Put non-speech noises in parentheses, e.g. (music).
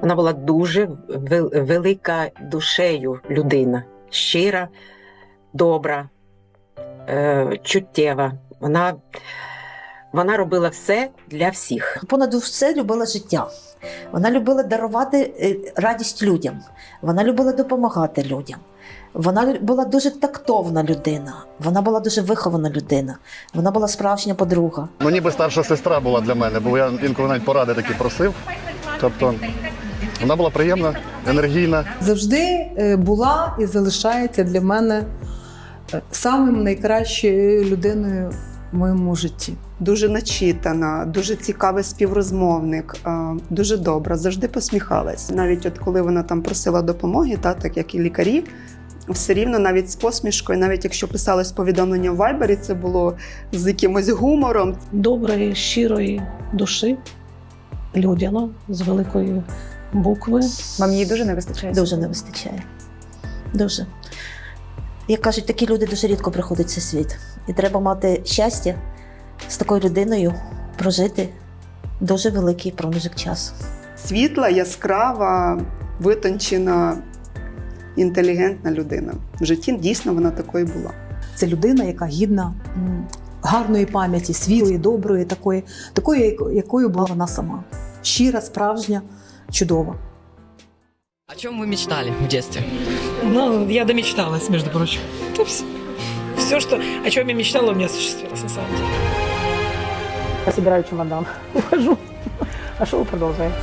Вона була дуже велика душею людина, щира, добра, е, чуттєва. Вона, вона робила все для всіх. Понад все любила життя. Вона любила дарувати е, радість людям. Вона любила допомагати людям. Вона була дуже тактовна людина. Вона була дуже вихована людина. Вона була справжня подруга. Ну, ніби старша сестра була для мене, бо я інколи навіть поради такі просив. Тобто вона була приємна, енергійна. завжди е, була і залишається для мене е, самим найкращою людиною в моєму житті. дуже начитана, дуже цікавий співрозмовник, е, дуже добра, завжди посміхалась. Навіть от коли вона там просила допомоги, та так як і лікарі, все рівно навіть з посмішкою, навіть якщо писалось повідомлення в Вайбері, це було з якимось гумором. доброї, щирої душі, людяно, з великої букви. Вам її дуже не вистачає? Дуже не вистачає. Дуже. Як кажуть, такі люди дуже рідко приходять в цей світ. І треба мати щастя з такою людиною прожити дуже великий проміжок часу. Світла, яскрава, витончена, інтелігентна людина. В житті дійсно вона такою була. Це людина, яка гідна гарної пам'яті, світлої, доброї, такої, такої, якою була вона сама. Щира, справжня, чудова. О чем вы мечтали в детстве? Ну, я домечталась, между прочим. Все, что, о чем я мечтала, у меня осуществилось на самом деле. Я собираю чемодан, (laughs) ухожу. А шоу продолжается.